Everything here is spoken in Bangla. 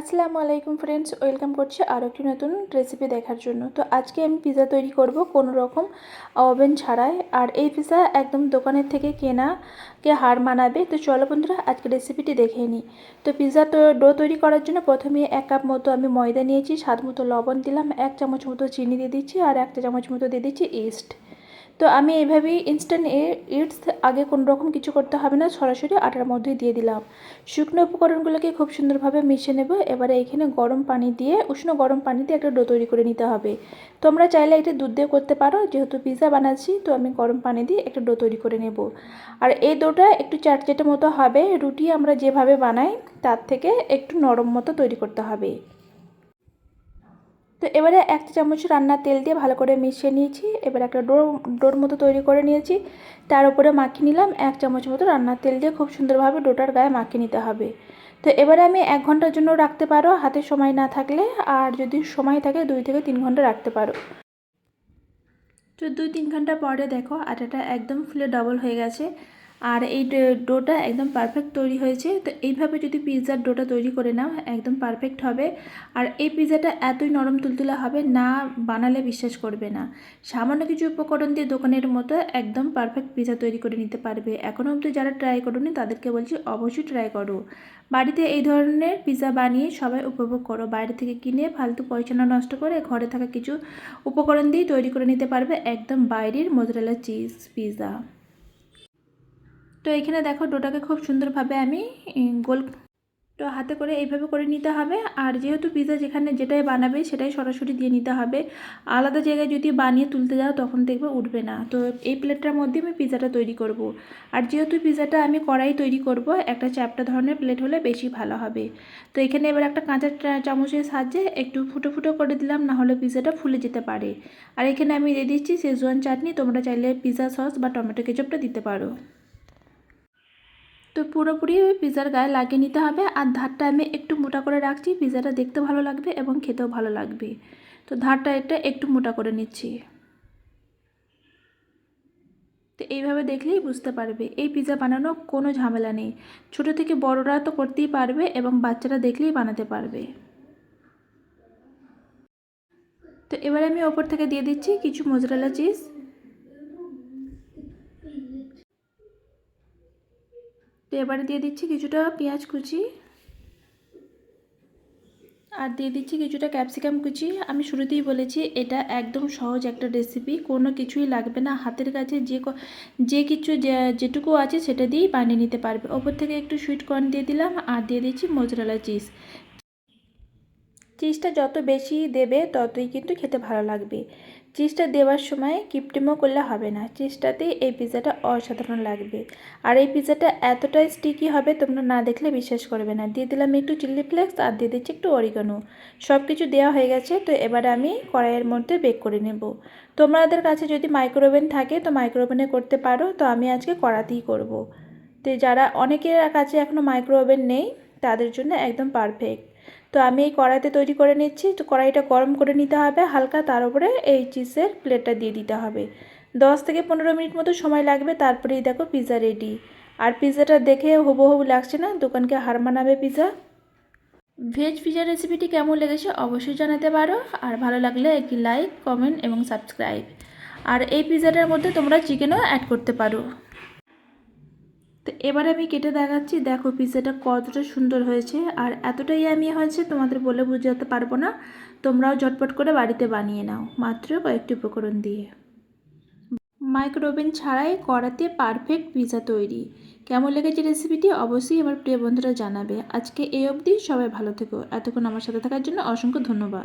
আসসালামু আলাইকুম ফ্রেন্ডস ওয়েলকাম করছি আরও একটি নতুন রেসিপি দেখার জন্য। তো আজকে আমি পিৎজা তৈরি করব কোনো রকম ওভেন ছাড়াই। আর এই পিৎজা একদম দোকানের থেকে কেনা, কে হার মানাবে। তো চলো বন্ধুরা, আজকে রেসিপিটি দেখে নিই তো পিজা তো ডো তৈরি করার জন্য প্রথমে এক কাপ মতো আমি ময়দা নিয়েছি, স্বাদ মতো লবণ দিলাম, এক চামচ মতো চিনি দিয়ে দিচ্ছি, আর একটা চামচ মতো দিয়ে দিচ্ছি ইস্ট তো আমি এইভাবেই ইনস্ট্যান্ট ইটস আগে কোনো রকম কিছু করতে হবে না, সরাসরি আটার মধ্যে দিয়ে দিলাম। শুকনো উপকরণগুলোকে খুব সুন্দরভাবে মিশে নেব। এবারে এখানে গরম পানি দিয়ে, উষ্ণ গরম পানি দিয়ে একটা ডো তৈরি করে নিতে হবে। তোমরা চাইলে এটা দুধ দিয়ে করতে পারো, যেহেতু পিৎজা বানাচ্ছি, তো আমি গরম পানি দিয়ে একটা ডো তৈরি করে নেব। আর এই ডোটা একটু চ্যাটচেটে মতো হবে, রুটি আমরা যেভাবে বানাই, তার থেকে একটু নরম মতো তৈরি করতে হবে। তো এবারে এক চামচ রান্নার তেল দিয়ে ভালো করে মিশিয়ে নিয়েছি। এবার একটা ডোর ডোর মতো তৈরি করে নিয়েছি। তার উপরে মাখিয়ে নিলাম। এক চামচ মতো রান্নার তেল দিয়ে খুব সুন্দরভাবে ডোটার গায়ে মাখিয়ে নিতে হবে। তো এবারে আমি এক ঘণ্টার জন্য রাখতে পারো। হাতে সময় না থাকলে আর যদি সময় থাকে দুই থেকে তিন ঘণ্টা রাখতে পারো। তো দুই তিন ঘণ্টা পরে দেখো আটাটা একদম ফুলে ডবল হয়ে গেছে। আর এই ডোটা একদম পারফেক্ট তৈরি হয়েছে। তো এইভাবে যদি পিৎজার ডোটা তৈরি করে নাও, একদম পারফেক্ট হবে। আর এই পিৎজাটা এতই নরম তুলতুলা হবে, না বানালে বিশ্বাস করবে না। সামান্য কিছু উপকরণ দিয়ে দোকানের মতো একদম পারফেক্ট পিৎজা তৈরি করে নিতে পারবে। এখনও অবধি যারা ট্রাই করোনি, তাদেরকে বলছি অবশ্যই ট্রাই করো। বাড়িতে এই ধরনের পিৎজা বানিয়ে সবাই উপভোগ করো। বাইরে থেকে কিনে ফালতু পয়সা নষ্ট করে ঘরে থাকা কিছু উপকরণ দিয়ে তৈরি করে নিতে পারবে একদম বাইরের মোজরেলা চিজ পিৎজা। তো এখানে দেখো ডোটাকে খুব সুন্দরভাবে আমি গোল তো হাতে করে এইভাবে করে নিতে হবে। আর যেহেতু পিৎজা যেখানে যেটাই বানাবে সেটাই সরাসরি দিয়ে নিতে হবে। আলাদা জায়গায় যদি বানিয়ে তুলতে যাও তখন দেখবে উঠবে না। তো এই প্লেটটার মধ্যে আমি পিৎজাটা তৈরি করব। আর যেহেতু পিৎজাটা আমি কড়াই তৈরি করব, একটা চ্যাপটা ধরনের প্লেট হলে বেশি ভালো হবে। তো এখানে এবার একটা কাঁচা চামচের সাহায্যে একটু ফুটো ফুটো করে দিলাম, না হলে পিৎজাটা ফুলে যেতে পারে। আর এখানে আমি দিয়ে দিচ্ছি শেজওয়ান চাটনি, তোমরা চাইলে পিৎজা সস বা টমেটো কেচপটা দিতে পারো। তো পুরোপুরি ওই পিৎজার গায়ে লাগিয়ে নিতে হবে আর ধারটা আমি একটু মোটা করে রাখছি পিৎজাটা দেখতে ভালো লাগবে এবং খেতেও ভালো লাগবে। তো ধারটা এটা একটু মোটা করে নিচ্ছি। তো এইভাবে দেখলেই বুঝতে পারবে, এই পিৎজা বানানো কোনো ঝামেলা নেই। ছোট থেকে বড়রা তো করতেই পারবে এবং বাচ্চারা দেখলেই বানাতে পারবে। তো এবারে আমি ওপর থেকে দিয়ে দিচ্ছি কিছু মোজরালা চিজ। তো এবারে দিয়ে দিচ্ছি কিছুটা পেঁয়াজ কুচি। আর দিয়ে দিচ্ছি কিছুটা ক্যাপসিকাম কুচি। আমি শুরুতেই বলেছি, এটা একদম সহজ একটা রেসিপি কোনো কিছুই লাগবে না। হাতের কাছে যে যে কিছু যেটুকু আছে সেটা দিয়েই বানিয়ে নিতে পারবে। ওপর থেকে একটু সুইট কর্ন দিয়ে দিলাম, আর দিয়ে দিচ্ছি মোজরালা চিজ চিজটা যত বেশি দেবে, ততই কিন্তু খেতে ভালো লাগবে। চিজটা দেওয়ার সময় কিপটিমো করলে হবে না। চিজটাতেই এই পিৎজাটা অসাধারণ লাগবে। আর এই পিৎজাটা এতটাই স্টিকি হবে, তোমরা না দেখলে বিশ্বাস করবে না। দিয়ে দিলাম একটু চিলি ফ্লেক্স আর দিয়ে দিচ্ছি একটু অরিগানো সব কিছু দেওয়া হয়ে গেছে, তো এবারে আমি কড়াইয়ের মধ্যে বেক করে নেব। তোমাদের কাছে যদি মাইক্রোওভেন থাকে, তো মাইক্রোওভেনে করতে পারো। তো আমি আজকে কড়াতেই করব। তো যারা অনেকের কাছে এখনও মাইক্রোওভেন নেই, তাদের জন্য একদম পারফেক্ট তো আমি এই কড়াইতে তৈরি করে নিচ্ছি। তো কড়াইটা গরম করে নিতে হবে, হালকা তার উপরে এই চিজের প্লেটটা দিয়ে দিতে হবে। দশ থেকে পনেরো মিনিট মতো সময় লাগবে, তারপরেই দেখো পিৎজা রেডি। আর পিৎজাটা দেখে হুবহু লাগছে না? দোকানকে হার মানাবে পিৎজা ভেজ পিজা রেসিপিটি কেমন লেগেছে অবশ্যই জানাতে পারো। আর ভালো লাগলে একটি লাইক, কমেন্ট এবং সাবস্ক্রাইব। আর এই পিৎজাটার মধ্যে তোমরা চিকেনও অ্যাড করতে পারো। তো এবার আমি কেটে দেখাচ্ছি। দেখো পিজাটা কতটা সুন্দর হয়েছে আর এতটাই আমি হয়েছে তোমাদের বলে বুঝাতে পারব না। তোমরাও ঝটপট করে বাড়িতে বানিয়ে নাও, মাত্র কয়েকটি উপকরণ দিয়ে। মাইক্রোওভেন ছাড়াই কড়াতে পারফেক্ট পিজা তৈরি। কেমন লেগেছে রেসিপিটি অবশ্যই আমার প্রিয় বন্ধুরা জানাবে। আজকে এই অবধি সবাই ভালো থেকো। এতক্ষণ আমার সাথে থাকার জন্য অসংখ্য ধন্যবাদ।